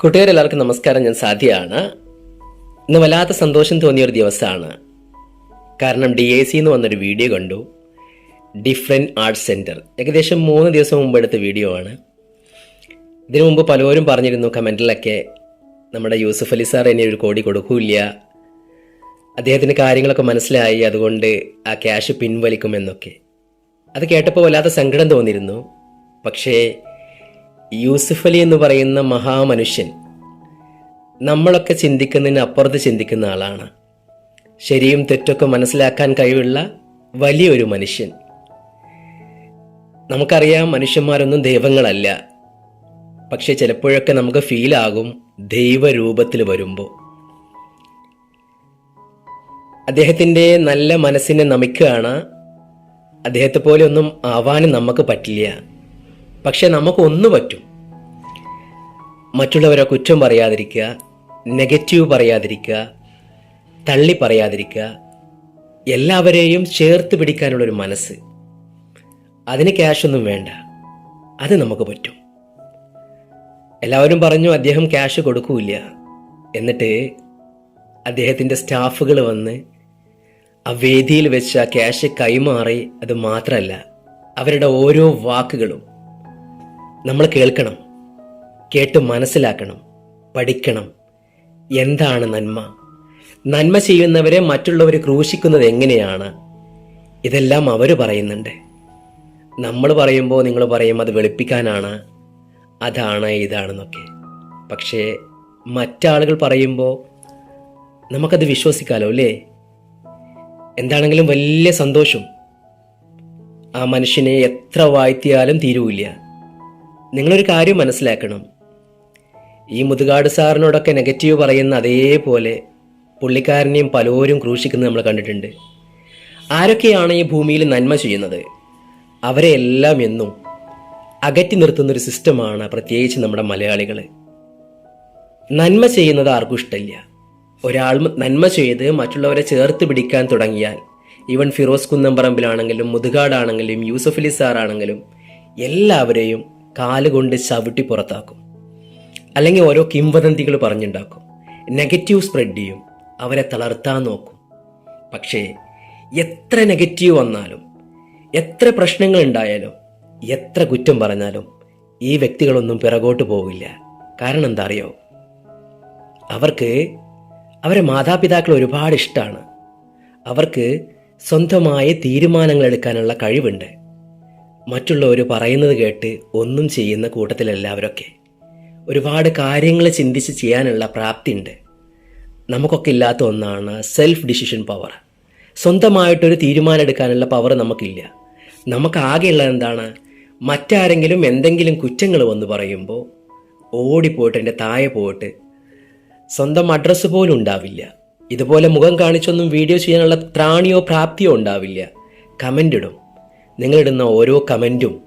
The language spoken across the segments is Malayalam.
കൂട്ടുകാരെല്ലാവർക്കും നമസ്കാരം. ഞാൻ സാധ്യയാണ്. ഇന്ന് വല്ലാത്ത സന്തോഷം തോന്നിയ ഒരു ദിവസമാണ്. കാരണം ഡി എ സി എന്ന് വന്നൊരു വീഡിയോ കണ്ടു. ഡിഫറെന്റ് ആർട്സ് സെന്റർ ഏകദേശം മൂന്ന് ദിവസം മുമ്പ് എടുത്ത വീഡിയോ ആണ്. ഇതിനു മുമ്പ് പലരും പറഞ്ഞിരുന്നു കമന്റിലൊക്കെ നമ്മുടെ യൂസഫ് അലി സാർ എന്നെ ഒരു കോടി കൊടുക്കൂല്ല. അദ്ദേഹത്തിന് കാര്യങ്ങളൊക്കെ മനസ്സിലായി അതുകൊണ്ട് ആ ക്യാഷ് പിൻവലിക്കുമെന്നൊക്കെ. അത് കേട്ടപ്പോൾ വല്ലാത്ത സങ്കടം തോന്നിയിരുന്നു. പക്ഷേ യൂസുഫ് അലി എന്ന് പറയുന്ന മഹാമനുഷ്യൻ നമ്മളൊക്കെ ചിന്തിക്കുന്നതിന് അപ്പുറത്ത് ചിന്തിക്കുന്ന ആളാണ്. ശരിയും തെറ്റൊക്കെ മനസ്സിലാക്കാൻ കഴിവുള്ള വലിയൊരു മനുഷ്യൻ. നമുക്കറിയാം മനുഷ്യന്മാരൊന്നും ദൈവങ്ങളല്ല. പക്ഷെ ചിലപ്പോഴൊക്കെ നമുക്ക് ഫീലാകും ദൈവരൂപത്തിൽ വരുമ്പോൾ. അദ്ദേഹത്തിന്റെ നല്ല മനസ്സിനെ നമിക്കുകയാണ്. അദ്ദേഹത്തെ പോലെ ഒന്നും ആവാനും നമുക്ക് പറ്റില്ല. പക്ഷെ നമുക്കൊന്നു പറ്റും. മറ്റുള്ളവരെ കുറ്റം പറയാതിരിക്കുക നെഗറ്റീവ് പറയാതിരിക്കുക തള്ളി പറയാതിരിക്കുക എല്ലാവരെയും ചേർത്ത് പിടിക്കാനുള്ളൊരു മനസ്സ്. അതിന് ക്യാഷൊന്നും വേണ്ട. അത് നമുക്ക് പറ്റും. എല്ലാവരും പറഞ്ഞു അദ്ദേഹം ക്യാഷ് കൊടുക്കൂല എന്നിട്ട് അദ്ദേഹത്തിന്റെ സ്റ്റാഫുകൾ വന്ന് ആ വേദിയിൽ വെച്ച് ആ ക്യാഷ് കൈമാറി. അത് മാത്രമല്ല അവരുടെ ഓരോ വാക്കുകളും നമ്മൾ കേൾക്കണം. കേട്ട് മനസ്സിലാക്കണം പഠിക്കണം. എന്താണ് നന്മ? നന്മ ചെയ്യുന്നവരെ മറ്റുള്ളവർ ക്രൂശിക്കുന്നത് എങ്ങനെയാണ്? ഇതെല്ലാം അവർ പറയുന്നുണ്ട്. നമ്മൾ പറയുമ്പോൾ നിങ്ങൾ പറയും അത് വെളുപ്പിക്കാനാണ് അതാണ് ഇതാണെന്നൊക്കെ. പക്ഷേ മറ്റാളുകൾ പറയുമ്പോൾ നമുക്കത് വിശ്വസിക്കാലോ അല്ലേ? എന്താണെങ്കിലും വലിയ സന്തോഷം. ആ മനുഷ്യനെ എത്ര വാഴ്ത്തിയാലും തീരുവില്ല നിങ്ങളൊരു കാര്യം മനസ്സിലാക്കണം. ഈ മുതുകാട് സാറിനോടൊക്കെ നെഗറ്റീവ് പറയുന്ന അതേപോലെ പുള്ളിക്കാരനെയും പലരും ക്രൂശിക്കുന്നത് നമ്മൾ കണ്ടിട്ടുണ്ട്. ആരൊക്കെയാണ് ഈ ഭൂമിയിൽ നന്മ ചെയ്യുന്നത്? അവരെ എല്ലാം എന്നും അകറ്റി നിർത്തുന്നൊരു സിസ്റ്റമാണ് പ്രത്യേകിച്ച് നമ്മുടെ മലയാളികൾ നന്മ ചെയ്യുന്നത് ആർക്കും ഇഷ്ടമില്ല. ഒരാൾ നന്മ ചെയ്ത് മറ്റുള്ളവരെ ചേർത്ത് പിടിക്കാൻ തുടങ്ങിയാൽ ഈവൻ ഫിറോസ് കുന്നംപറമ്പിലാണെങ്കിലും മുതുകാടാണെങ്കിലും യൂസഫലി സാറാണെങ്കിലും എല്ലാവരെയും കാലുകൊണ്ട് ചവിട്ടി പുറത്താക്കും. അല്ലെങ്കിൽ ഓരോ കിംവദന്തികൾ പറഞ്ഞുണ്ടാക്കും. നെഗറ്റീവ് സ്പ്രെഡ് ചെയ്യും. അവരെ തളർത്താൻ നോക്കും. പക്ഷേ എത്ര നെഗറ്റീവ് വന്നാലും എത്ര പ്രശ്നങ്ങൾ ഉണ്ടായാലും എത്ര കുറ്റം പറഞ്ഞാലും ഈ വ്യക്തികളൊന്നും പിറകോട്ട് പോവില്ല. കാരണം എന്താ അറിയോ? അവർക്ക് അവരെ മാതാപിതാക്കൾ ഒരുപാട് ഇഷ്ടമാണ് അവർക്ക് സ്വന്തമായ തീരുമാനങ്ങൾ എടുക്കാനുള്ള കഴിവുണ്ട്. മറ്റുള്ളവർ പറയുന്നത് കേട്ട് ഒന്നും ചെയ്യുന്ന കൂട്ടത്തിലല്ല അവരൊക്കെ. ഒരുപാട് കാര്യങ്ങൾ ചിന്തിച്ച് ചെയ്യാനുള്ള പ്രാപ്തിയുണ്ട്. നമുക്കൊക്കെ ഇല്ലാത്ത ഒന്നാണ് സെൽഫ് ഡിസിഷൻ പവർ സ്വന്തമായിട്ടൊരു തീരുമാനം എടുക്കാനുള്ള പവർ നമുക്കില്ല. നമുക്ക് ആകെയുള്ളത് എന്താണ്? മറ്റാരെങ്കിലും എന്തെങ്കിലും കുറ്റങ്ങൾ വന്ന് പറയുമ്പോൾ ഓടിപ്പോയിട്ട് എന്റെ താഴെ പോയിട്ട് സ്വന്തം അഡ്രസ്സ് പോലും ഉണ്ടാവില്ല. ഇതുപോലെ മുഖം കാണിച്ചൊന്നും വീഡിയോ ചെയ്യാനുള്ള ത്രാണിയോ പ്രാപ്തിയോ ഉണ്ടാവില്ല. കമന്റ് ഇടും. നിങ്ങളിടുന്ന ഓരോ കമന്റും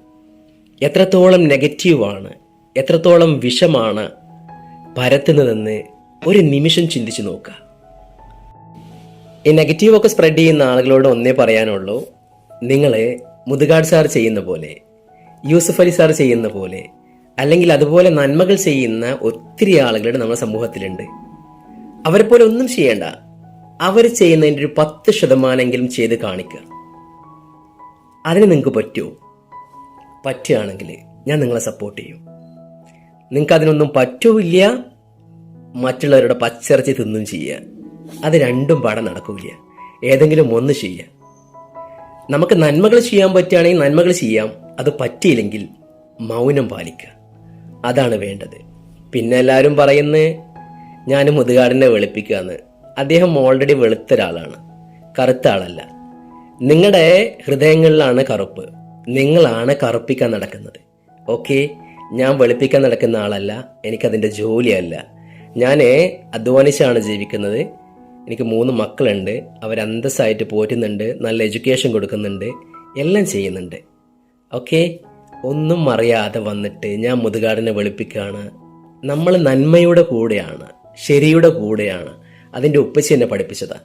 എത്രത്തോളം നെഗറ്റീവാണ് എത്രത്തോളം വിഷമാണ് പരത്തുന്നതെന്ന് ഒരു നിമിഷം ചിന്തിച്ചു നോക്കുക. ഈ നെഗറ്റീവൊക്കെ സ്പ്രെഡ് ചെയ്യുന്ന ആളുകളോട് ഒന്നേ പറയാനുള്ളൂ. നിങ്ങൾ മുതുകാട് സാർ ചെയ്യുന്ന പോലെ യൂസഫ് അലി സാർ ചെയ്യുന്ന പോലെ അല്ലെങ്കിൽ അതുപോലെ നന്മകൾ ചെയ്യുന്ന ഒത്തിരി ആളുകളുടെ നമ്മുടെ സമൂഹത്തിലുണ്ട്. അവരെ പോലെ ഒന്നും ചെയ്യേണ്ട. അവർ ചെയ്യുന്നതിന്റെ ഒരു പത്ത് ശതമാനമെങ്കിലും ചെയ്ത് കാണിക്കുക അതിന് നിങ്ങൾക്ക് പറ്റുമോ പറ്റുകയാണെങ്കിൽ ഞാൻ നിങ്ങളെ സപ്പോർട്ട് ചെയ്യും. നിങ്ങൾക്ക് അതിനൊന്നും പറ്റൂല്ല. മറ്റുള്ളവരുടെ പച്ചിറച്ചി തിന്നും ചെയ്യുക അത് രണ്ടും പാടെ നടക്കൂല ഏതെങ്കിലും ഒന്ന് ചെയ്യുക നമുക്ക് നന്മകൾ ചെയ്യാൻ പറ്റുകയാണെങ്കിൽ നന്മകൾ ചെയ്യാം. അത് പറ്റിയില്ലെങ്കിൽ മൗനം പാലിക്കുക അതാണ് വേണ്ടത്. പിന്നെ എല്ലാവരും പറയുന്നത് ഞാൻ മുതുകാടിനെ വെളുപ്പിക്കുക എന്ന് അദ്ദേഹം ഓൾറെഡി വെളുത്ത ഒരാളാണ്. കറുത്ത ആളല്ല. നിങ്ങളുടെ ഹൃദയങ്ങളിലാണ് കറുപ്പ്. നിങ്ങളാണ് കറുപ്പിക്കാൻ നടക്കുന്നത്. ഓക്കെ ഞാൻ വെളുപ്പിക്കാൻ നടക്കുന്ന ആളല്ല എനിക്കതിന്റെ ജോലിയല്ല. ഞാൻ അധ്വാനിച്ചാണ് ജീവിക്കുന്നത്. എനിക്ക് മൂന്ന് മക്കളുണ്ട്. അവർ അന്തസ്സായിട്ട് പോറ്റുന്നുണ്ട് നല്ല എഡ്യൂക്കേഷൻ കൊടുക്കുന്നുണ്ട് എല്ലാം ചെയ്യുന്നുണ്ട്. ഓക്കെ? ഒന്നും അറിയാതെ വന്നിട്ട് ഞാൻ മുതുകാടിനെ വെളുപ്പിക്കുകയാണ് നമ്മൾ നന്മയുടെ കൂടെയാണ് ശരിയുടെ കൂടെയാണ്. അതിന്റെ ഉപ്പച്ചി എന്നെ പഠിപ്പിച്ചതാ.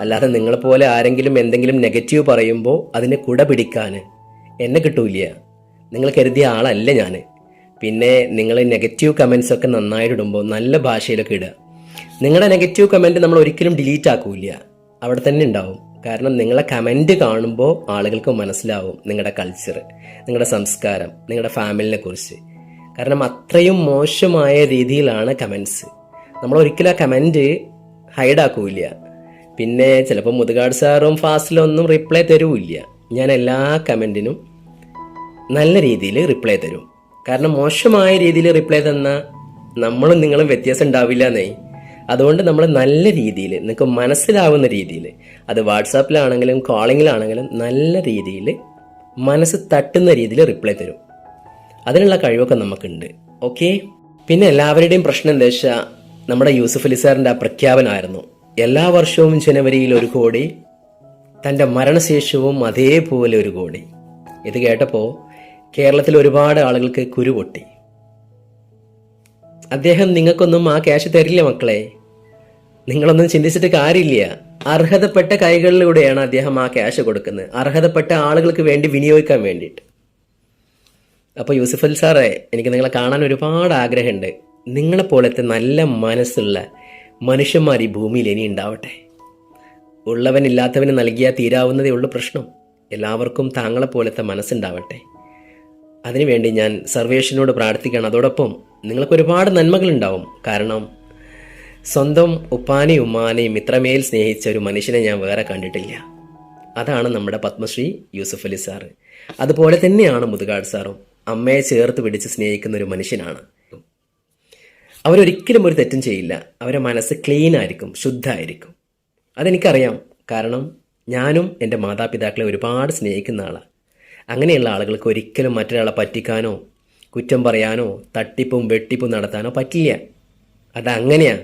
അല്ലാതെ നിങ്ങളെപ്പോലെ ആരെങ്കിലും എന്തെങ്കിലും നെഗറ്റീവ് പറയുമ്പോൾ അതിനെ കുട പിടിക്കാൻ എന്നെ കിട്ടൂല നിങ്ങൾ കരുതിയ ആളല്ല ഞാൻ പിന്നെ നിങ്ങൾ നെഗറ്റീവ് കമൻസ് ഒക്കെ നന്നായിട്ട് ഇടുമ്പോൾ നല്ല ഭാഷയിലൊക്കെ ഇടുക. നിങ്ങളുടെ നെഗറ്റീവ് കമന്റ് നമ്മൾ ഒരിക്കലും ഡിലീറ്റ് ആക്കൂല അവിടെ തന്നെ ഉണ്ടാവും. കാരണം നിങ്ങളെ കമന്റ് കാണുമ്പോൾ ആളുകൾക്ക് മനസ്സിലാവും നിങ്ങളുടെ കൾച്ചർ നിങ്ങളുടെ സംസ്കാരം നിങ്ങളുടെ ഫാമിലിനെ കുറിച്ച്. കാരണം അത്രയും മോശമായ രീതിയിലാണ് കമൻസ് നമ്മൾ ഒരിക്കലും ആ കമന്റ് ഹൈഡാക്കൂല പിന്നെ ചിലപ്പോൾ മുതുകാട് സാറും ഫാസ്റ്റിലൊന്നും റിപ്ലൈ തരൂല്ല. ഞാൻ എല്ലാ കമന്റിനും നല്ല രീതിയിൽ റിപ്ലൈ തരും. കാരണം മോശമായ രീതിയിൽ റിപ്ലൈ തന്ന നമ്മളും നിങ്ങളും വ്യത്യാസം ഉണ്ടാവില്ല എന്നേ. അതുകൊണ്ട് നമ്മൾ നല്ല രീതിയിൽ നിങ്ങൾക്ക് മനസ്സിലാവുന്ന രീതിയിൽ അത് വാട്സാപ്പിലാണെങ്കിലും കോളിങ്ങിലാണെങ്കിലും നല്ല രീതിയിൽ മനസ്സ് തട്ടുന്ന രീതിയിൽ റിപ്ലൈ തരും. അതിനുള്ള കഴിവൊക്കെ നമുക്കുണ്ട്. ഓക്കെ പിന്നെ എല്ലാവരുടെയും പ്രശ്നം എന്താ വെച്ചാൽ നമ്മുടെ യൂസഫ് അലി സാറിന്റെ ആ പ്രഖ്യാപനമായിരുന്നു. എല്ലാ വർഷവും ജനുവരിയിൽ ഒരു കോടി തന്റെ മരണശേഷവും അതേപോലെ ഒരു കോടി. ഇത് കേട്ടപ്പോൾ കേരളത്തിൽ ഒരുപാട് ആളുകൾക്ക് കുരു പൊട്ടി. അദ്ദേഹം നിങ്ങൾക്കൊന്നും ആ ക്യാഷ് തരില്ല മക്കളെ. നിങ്ങളൊന്നും ചിന്തിച്ചിട്ട് കാര്യമില്ല. അർഹതപ്പെട്ട കൈകളിലൂടെയാണ് അദ്ദേഹം ആ ക്യാഷ് കൊടുക്കുന്നത്. അർഹതപ്പെട്ട ആളുകൾക്ക് വേണ്ടി വിനിയോഗിക്കാൻ വേണ്ടിയിട്ട്. അപ്പോൾ യൂസഫ് അലി സാറേ എനിക്ക് നിങ്ങളെ കാണാൻ ഒരുപാട് ആഗ്രഹമുണ്ട്. നിങ്ങളെപ്പോലത്തെ നല്ല മനസ്സുള്ള മനുഷ്യന്മാർ ഈ ഭൂമിയിൽ ഇനി ഉണ്ടാവട്ടെ. ഉള്ളവൻ ഇല്ലാത്തവന് നൽകിയാൽ തീരാവുന്നതേ ഉള്ളൂ പ്രശ്നം. എല്ലാവർക്കും താങ്കളെപ്പോലത്തെ മനസ്സുണ്ടാവട്ടെ. അതിനുവേണ്ടി ഞാൻ സർവേഷനോട് പ്രാർത്ഥിക്കണം അതോടൊപ്പം നിങ്ങൾക്ക് ഒരുപാട് നന്മകളുണ്ടാവും. കാരണം സ്വന്തം ഉപ്പാനെയും ഉമ്മാനെയും ഇത്രമേൽ സ്നേഹിച്ച ഒരു മനുഷ്യനെ ഞാൻ വേറെ കണ്ടിട്ടില്ല. അതാണ് നമ്മുടെ പത്മശ്രീ യൂസഫ് അലി സാറ്. അതുപോലെ തന്നെയാണ് മുതുകാട് സാറും അമ്മയെ ചേർത്ത് പിടിച്ച് സ്നേഹിക്കുന്ന ഒരു മനുഷ്യനാണ്. അവരൊരിക്കലും ഒരു തെറ്റും ചെയ്യില്ല. അവരെ മനസ്സ് ക്ലീൻ ആയിരിക്കും ശുദ്ധമായിരിക്കും. അതെനിക്കറിയാം. കാരണം ഞാനും എന്റെ മാതാപിതാക്കളെ ഒരുപാട് സ്നേഹിക്കുന്ന ആളാണ് അങ്ങനെയുള്ള ആളുകൾക്ക് ഒരിക്കലും മറ്റൊരാളെ പറ്റിക്കാനോ കുറ്റം പറയാനോ തട്ടിപ്പും വെട്ടിപ്പും നടത്താനോ പറ്റില്ല. അതങ്ങനെയാ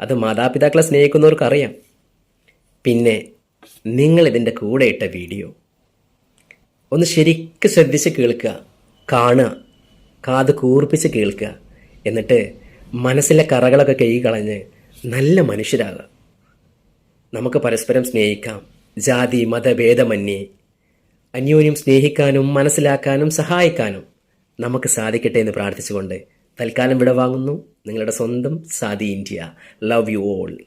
അത് മാതാപിതാക്കളെ സ്നേഹിക്കുന്നവർക്കറിയാം. പിന്നെ നിങ്ങൾ ഇതിന്റെ കൂടെ ഇട്ട വീഡിയോ ഒന്ന് ശരിക്ക് ശ്രദ്ധിച്ച് കേൾക്കുക കാണുക കാത് കൂർപ്പിച്ച് കേൾക്കുക. എന്നിട്ട് മനസ്സിലെ കറകളൊക്കെ കൈ കളഞ്ഞ് നല്ല മനുഷ്യരാകുക. നമുക്ക് പരസ്പരം സ്നേഹിക്കാം. ജാതി മതഭേദമന്യേ അന്യോന്യം സ്നേഹിക്കാനും മനസ്സിലാക്കാനും സഹായിക്കാനും നമുക്ക് സാധിക്കട്ടെ എന്ന് പ്രാർത്ഥിച്ചുകൊണ്ട് തൽക്കാലം വിടവാങ്ങുന്നു. നിങ്ങളുടെ സ്വന്തം Sadi India. Love you all